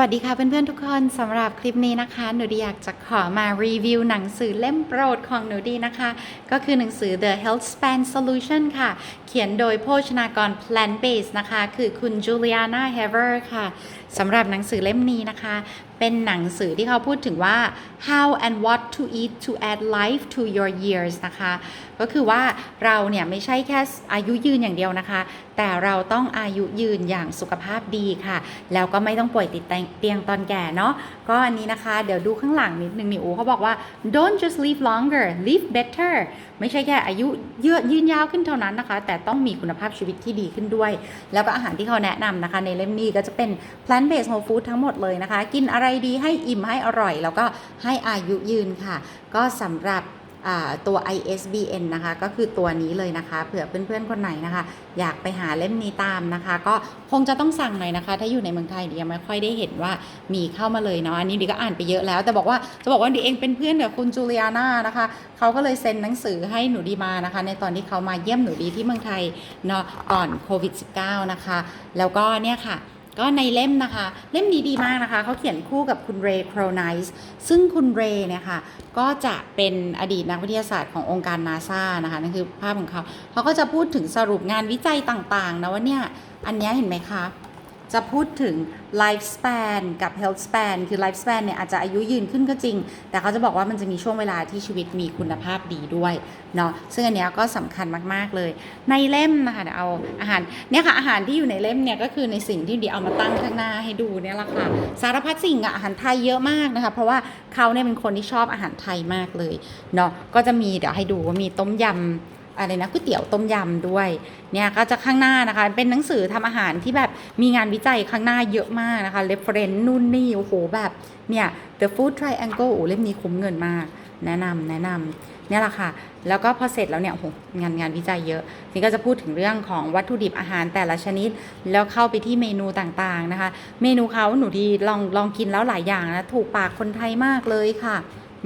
วัสดีค่ะเพื่อนๆทุกคนสำหรับคลิปนี้นะคะ หนูดีอยากจะขอมารีวิวหนังสือเล่มโปรดของหนูดีนะคะ ก็คือหนังสือ The Health Span Solution ค่ะ เขียนโดยโภชนากร Plant Based นะคะ คือคุณ Juliana Hever ค่ะสำหรับหนังสือเล่มนี้นะคะ เป็นหนังสือที่เขาพูดถึงว่า how and what to eat to add life to your years นะคะ ก็คือว่าเราเนี่ยไม่ใช่แค่อายุยืนอย่างเดียวนะคะ แต่เราต้องอายุยืนอย่างสุขภาพดีค่ะ แล้วก็ไม่ต้องป่วยติดเตียงตอนแก่เนาะก็อันนี้นะคะ เดี๋ยวดูข้างหลังนิดนึงนี่โอ้เขาบอกว่า don't just live longer live better ไม่ใช่แค่อายุเยอะยืนยาวขึ้นเท่านั้นนะคะ แต่ต้องมีคุณภาพชีวิตที่ดีขึ้นด้วย แล้วก็อาหารที่เขาแนะนำนะคะ ในเล่มนี้ก็จะเป็น plant based whole food ทั้งหมดเลยนะคะ กินอะไรดีให้อิ่มให้อร่อย แล้วก็ให้อายุยืนค่ะ ก็สำหรับ ตัว ISBN นะคะก็คือตัวนี้เลยนะคะเผื่อเพื่อนๆคนไหนนะคะ อยากไปหาเล่มนี้ตามนะคะ ก็คงจะต้องสั่งหน่อยนะคะ ถ้าอยู่ในเมืองไทยเดียไม่ค่อยได้เห็นว่ามีเข้ามาเลยเนาะอันนี้ดีก็อ่านไปเยอะแล้ว แต่บอกว่าจะบอกว่าดีเองเป็นเพื่อนกับคุณจูเลียนานะคะเขาก็เลยเซ็นหนังสือให้หนูดีมานะคะ ในตอนที่เขามาเยี่ยมหนูดีที่เมืองไทยเนาะก่อนโควิด -19 นะคะแล้วก็เนี่ยค่ะ ก็ในเล่มนะคะ เล่มนี้ดีมากนะคะเขาเขียนคู่กับคุณเรย์โครไนส์ซึ่งคุณเรย์เนี่ยค่ะก็จะเป็นอดีตนักวิทยาศาสตร์ขององค์การนาซานะคะนั่นคือภาพของเขาเขาก็จะพูดถึงสรุปงานวิจัยต่างๆนะว่าเนี่ยอันนี้เห็นไหมคะ จะพูดถึง life span กับ health span คือ life span เนี่ยอาจจะอายุยืนขึ้นก็จริง แต่เขาจะบอกว่ามันจะมีช่วงเวลาที่ชีวิตมีคุณภาพดีด้วยเนาะซึ่งอันนี้ก็สำคัญมากๆเลย ในเล่มนะคะเอาอาหารเนี่ยค่ะอาหารที่อยู่ในเล่มเนี่ยก็คือในสิ่งที่ดีเอามาตั้งข้างหน้าให้ดูเนี่ยแหละค่ะสารพัดสิ่งอาหารไทยเยอะมากนะคะเพราะว่าเขาเนี่ยเป็นคนที่ชอบอาหารไทยมากเลยเนาะก็จะมีเดี๋ยวให้ดูว่ามีต้มยำ อะไรนะก๋วยเตี๋ยวต้มยำด้วยเนี่ยก็จะข้างหน้านะคะ เป็นหนังสือทำอาหารที่แบบมีงานวิจัยข้างหน้าเยอะมากนะคะ reference นู่นนี่โอ้โหแบบเนี่ย the food triangle โอ้เล่มนี้คุ้มเงินมาก แนะนำแนะนำเนี่ยแหละค่ะ แล้วก็พอเสร็จแล้วเนี่ยโอ้โหงานงานวิจัยเยอะนี่ก็จะพูดถึงเรื่องของวัตถุดิบอาหารแต่ละชนิด แล้วเข้าไปที่เมนูต่างๆนะคะ เมนูเขาหนูดีลองลองกินแล้วหลายอย่างนะ ถูกปากคนไทยมากเลยค่ะ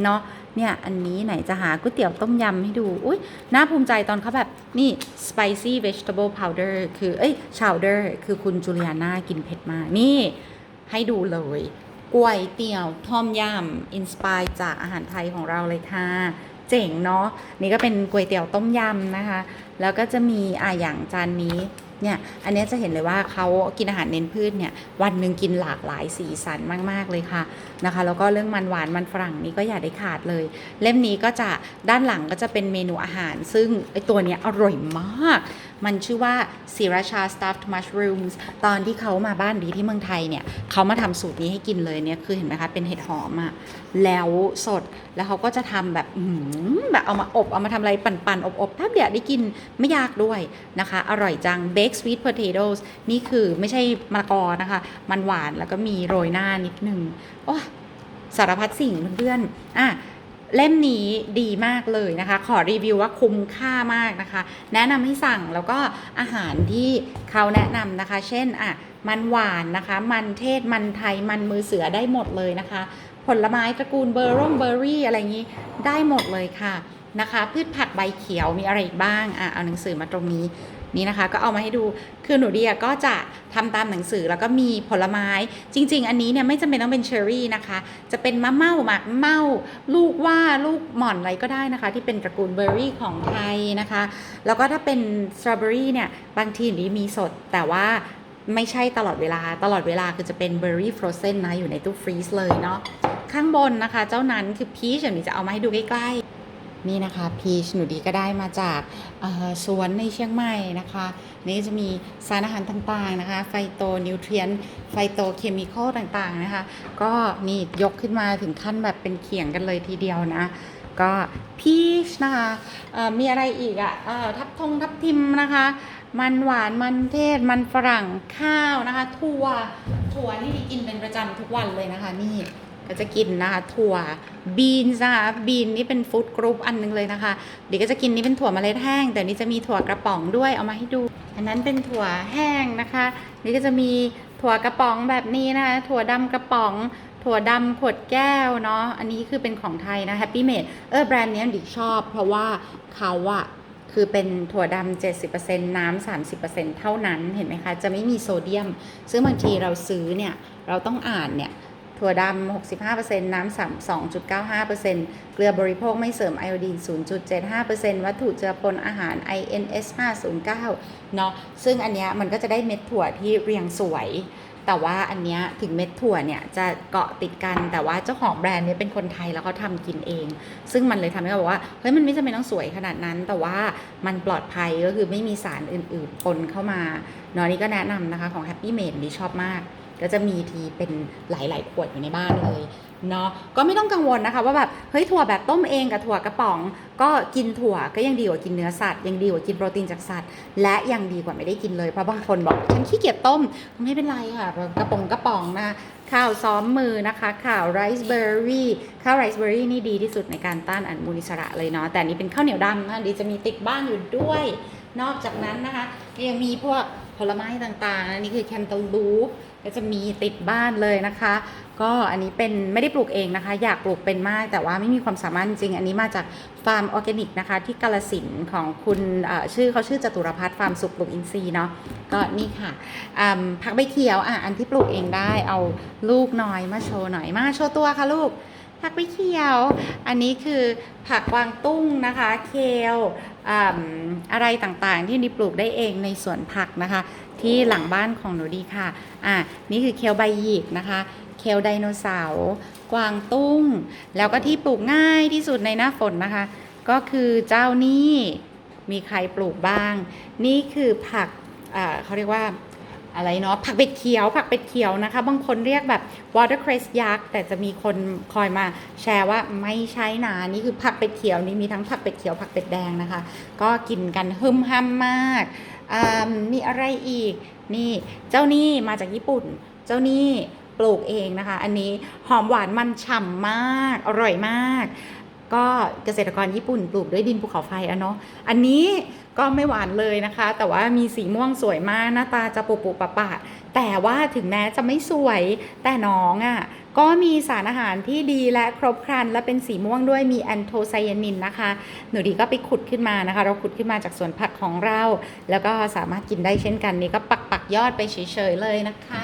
เนาะเนี่ยอันนี้ไหนจะหาก๋วยเตี๋ยวต้มยำให้ดู อุ้ยน่าภูมิใจตอนเขาแบบ นี่ spicy vegetable powder คือ เอ้ย chowder คือคุณจูเลียนากินเผ็ดมาก นี่ ให้ดูเลยก๋วยเตี๋ยวต้มยำอินสปายจากอาหารไทยของเราเลยค่ะ เจ๋งเนาะนี่ก็เป็นก๋วยเตี๋ยวต้มยำนะคะ แล้วก็จะมีอะอย่างจานนี้ เนี่ยอันนี้จะเห็นเลยว่าเขากินอาหารเน้นพืชเนี่ยวันหนึ่งกินหลากหลายสีสันมากๆเลยค่ะนะคะแล้วก็เรื่องมันหวานมันฝรั่งนี่ก็อย่าได้ขาดเลย เล่มนี้ก็จะด้านหลังก็จะเป็นเมนูอาหาร ซึ่งไอตัวนี้อร่อยมาก มันชื่อว่า sriracha stuffed mushrooms ตอนที่เขามาบ้านดีที่เมืองไทยเนี่ยเขามาทำสูตรนี้ให้กินเลยเนี่ยคือเห็นไหมคะ เป็นเห็ดหอมอะแล้วสดแล้วเขาก็จะทำแบบแบบเอามาอบ เอามาทำอะไรปั่นๆ อบๆถ้าอยากได้กินไม่ยากด้วยนะคะ อร่อยจัง baked sweet potatoes นี่คือไม่ใช่มะละกอนะคะ มันหวานแล้วก็มีโรยหน้านิดนึงโอ้สารพัดสิ่งเพื่อนๆอะ เล่มนี้ดีมากเลยนะคะ ขอรีวิวว่าคุ้มค่ามากนะคะ แนะนำให้สั่งแล้วก็อาหารที่เขาแนะนำนะคะ เช่นอะมันหวานนะคะ มันเทศ มันไทย มันมือเสือได้หมดเลยนะคะ ผลไม้ตระกูลเบอร์ร่งเบอร์รี่อะไรอย่างนี้ได้หมดเลยค่ะ นะคะ พืชผักใบเขียวมีอะไรอีกบ้างอะเอาหนังสือมาตรงนี้นี่นะคะก็เอามาให้ดูคือหนูเดียก็จะทำตามหนังสือแล้วก็มีผลไม้จริง ๆ อันนี้เนี่ยไม่จำเป็นต้องเป็นเชอร์รี่นะคะ จะเป็นมะเม่าหมากเม่าลูกว่าลูกหม่อนอะไรก็ได้นะคะ ที่เป็นตระกูลเบอร์รี่ของไทยนะคะ แล้วก็ถ้าเป็นสตรอเบอรี่เนี่ยบางทีนี้มีสดแต่ว่าไม่ใช่ตลอดเวลาตลอดเวลาคือจะเป็นเบอร์รี่ฟรอเซนนะอยู่ในตู้ฟรีซเลยเนาะข้างบนนะคะ เจ้านั้นคือพีชเดี๋ยวนี้จะเอามาให้ดูใกล้ๆ นี่นะคะพีชหนูดีก็ได้มาจากสวนในเชียงใหม่นะคะ นี่จะมีสารอาหารต่างๆนะคะ ไฟโตนิวเทรียนไฟโตเคมีคอลต่างๆนะคะ ก็นี่ยกขึ้นมาถึงขั้นแบบเป็นเขียงกันเลยทีเดียวนะ ก็พีชนะคะมีอะไรอีกอะ่ะทับทงทับทิมนะคะ มันหวานมันเทศมันฝรั่งข้าวนะคะถั่วถั่วนี่กินเป็นประจำทุกวันเลยนะคะนี่ ก็จะกินนะคะถั่วบีนนะคะบีนนี่เป็นฟู้ดกรุ๊ปอันหนึงเลยนะคะเดี๋ยวก็จะกินนี่เป็นถั่วเมล็ดแห้ง แต่นี่จะมีถั่วกระป๋องด้วยเอามาให้ดู อันนั้นเป็นถั่วแห้งนะคะ นี่ก็จะมีถั่วกระป๋องแบบนี้นะคะถั่วดำกระป๋อง ถั่วดำขวดแก้วเนาะอันนี้คือเป็นของไทยนะ Happy Made เออแบรนด์เนี้ยดิชอบ เพราะว่าเขาอะคือเป็นถั่วดำ70%น้ำ30%เท่านั้นเห็นไหมคะ จะไม่มีโซเดียม ซึ่งบางทีเราซื้อเนี่ย เราต้องอ่านเนี่ย ถั่วดำ 65%น้ำ3 2.95%เกลือบริโภคไม่เสริมไอโอดีน 0.75%วัตถุเจือปนอาหาร INS 509 เนาะซึ่งอันเนี้ยมันก็จะได้เม็ดถั่วที่เรียงสวย แต่ว่าอันเนี้ยถึงเม็ดถั่วเนี่ยจะเกาะติดกัน แต่ว่าเจ้าของแบรนด์เนี้เป็นคนไทยแล้วเขาทำกินเอง ซึ่งมันเลยทำให้เราบอกว่า เฮ้ยมันไม่จำเป็นต้องสวยขนาดนั้น แต่ว่ามันปลอดภัยก็คือไม่มีสารอื่นๆปนเข้ามาเนาะนี่ก็แนะนำนะคะของ Happy Made ดีชอบมาก ก็จะมีทีเป็นหลาย ๆ ขวดอยู่ในบ้านเลยเนาะก็ไม่ต้องกังวลนะคะว่าแบบเฮ้ยถั่วแบบต้มเองกับถั่วกระป๋อง ก็กินถั่วก็ยังดีกว่ากินเนื้อสัตว์ยังดีกว่ากินโปรตีนจากสัตว์ และยังดีกว่าไม่ได้กินเลยเพราะบางคนบอกฉันขี้เกียจต้มไม่เป็นไรค่ะกระป๋องกระป๋องนะข้าวซ้อมมือนะคะข่าวไรซ์เบอร์รี่ข้าวไรซ์เบอร์รี่นี่ดีที่สุดในการต้านอนุมูลอิสระเลยเนาะแต่อันนี้เป็นข้าวเหนียวดำนะดีจะมีติดบ้านอยู่ด้วยนอกจากนั้นนะคะยังมีพวกผลไม้ต่างๆ อันนี้คือแคนตาลูป ก็จะมีติดบ้านเลยนะคะ ก็อันนี้เป็นไม่ได้ปลูกเองนะคะ อยากปลูกเป็นมากแต่ว่าไม่มีความสามารถจริง อันนี้มาจากฟาร์มออร์แกนิกนะคะ ที่กาลสินของคุณชื่อเขาชื่อจตุรพัฒน์ฟาร์มสุขปลูกอินทรีย์เนาะก็นี่ค่ะผักใบเขียวอะอันที่ปลูกเองได้เอาลูกน้อยมาโชว์หน่อยมาโชว์ตัวค่ะลูก ผักใบเขียว อันนี้คือผักกวางตุ้งนะคะ เคลอืมอะไรต่างๆ ที่นี่ปลูกได้เองในสวนผักนะคะ ที่หลังบ้านของหนูดีค่ะ อะนี่คือเคลใบหยิกนะคะ เคลไดโนเสาร์กวางตุ้ง แล้วก็ที่ปลูกง่ายที่สุดในหน้าฝนนะคะ ก็คือเจ้านี่มีใครปลูกบ้าง นี่คือผักเขาเรียกว่า อะไรเนาะผักเป็ดเขียว ผักเป็ดเขียวนะคะ บางคนเรียกแบบ watercress ยักษ์แต่จะมีคนคอยมาแชร์ว่าไม่ใช่นะนี่คือผักเป็ดเขียวนี่มีทั้งผักเป็ดเขียวผักเป็ดแดงนะคะ ก็กินกันหึมห้ำมากมีอะไรอีกนี่เจ้านี่มาจากญี่ปุ่น เจ้านี่ปลูกเองนะคะ อันนี้หอมหวานมันฉ่ำมากอร่อยมาก ก็เกษตรกรญี่ปุ่นปลูกด้วยดินภูเขาไฟอะเนาะอันนี้ก็ไม่หวานเลยนะคะ แต่ว่ามีสีม่วงสวยมากหน้าตาจะปุปุปะปะ แต่ว่าถึงแม้จะไม่สวยแต่น้องอะ่ะก็มีสารอาหารที่ดีและครบครัน และเป็นสีม่วงด้วยมีแอนโทไซยานินนะคะ หนูดีก็ไปขุดขึ้นมานะคะ เราขุดขึ้นมาจากสวนผักของเรา แล้วก็สามารถกินได้เช่นกันนี่ก็ปักปักยอดไปเฉยๆเลยนะคะ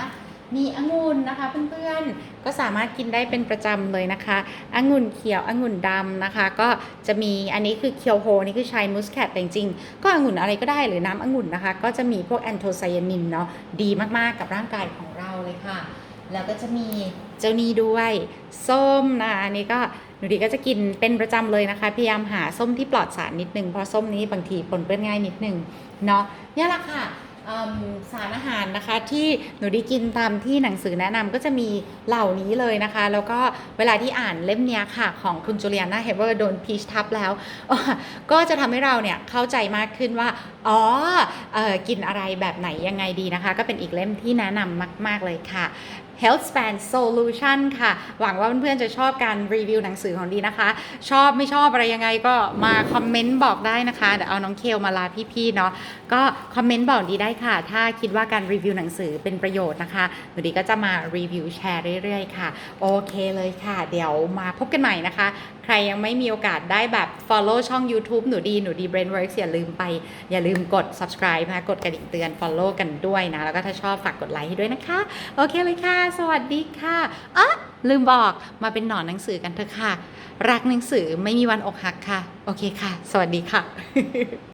มีองุ่นนะคะเพื่อนๆ ก็สามารถกินได้เป็นประจำเลยนะคะองุ่นเขียวองุ่นดำนะคะ ก็จะมีอันนี้คือเคียวโฮนี่คือชายมูสแคทแต่จริงๆ ก็องุ่นอะไรก็ได้หรือน้ำองุ่นนะคะ ก็จะมีพวกแอนโทไซยานินเนาะดีมากๆกับร่างกายของเราเลยค่ะ แล้วก็จะมีเจ้านี้ด้วยส้มนะอันนี้ก็หนูดีก็จะกินเป็นประจำเลยนะคะ พยายามหาส้มที่ปลอดสารนิดนึงเพราะส้มนี้บางทีปนเปื้อนง่ายนิดนึงเนาะนี่แหละค่ะ สารอาหารนะคะที่หนูได้กินตามที่หนังสือแนะนำก็จะมีเหล่านี้เลยนะคะ แล้วก็เวลาที่อ่านเล่มเนี้ยค่ะของคุณจูเลียนาเฮเวอร์โดนพีชทับแล้ว ก็จะทำให้เราเนี่ยเข้าใจมากขึ้นว่า อ๋อออกินอะไรแบบไหนยังไงดีนะคะ ก็เป็นอีกเล่มที่แนะนำมาก ๆเลยค่ะ Health Span Solution ค่ะ หวังว่าเพื่อนๆจะชอบการรีวิวหนังสือของดีนะคะ ชอบไม่ชอบอะไรยังไงก็มาคอมเมนต์บอกได้นะคะ เดี๋ยวเอาน้องเคลมาลาพี่ๆเนาะก็คอมเมนต์บอกดีได้ค่ะ ถ้าคิดว่าการรีวิวหนังสือเป็นประโยชน์นะคะหนูดีก็จะมารีวิวแชร์เรื่อยๆ ค่ะ โอเคเลยค่ะ เดี๋ยวมาพบกันใหม่นะคะ ใครยังไม่มีโอกาสได้แบบ follow ช่อง YouTube หนูดีหนูดี Brainworks อย่าลืมไป อย่าลืมกด subscribe นะคะกดกระดิ่งเตือน follow กันด้วยนะ แล้วก็ถ้าชอบฝากกดไลค์ให้ด้วยนะคะ โอเคเลยค่ะสวัสดีค่ะอะลืมบอกมาเป็นหนอนหนังสือกันเถอะค่ะ รักหนังสือไม่มีวันอกหักค่ะ โอเคค่ะ สวัสดีค่ะ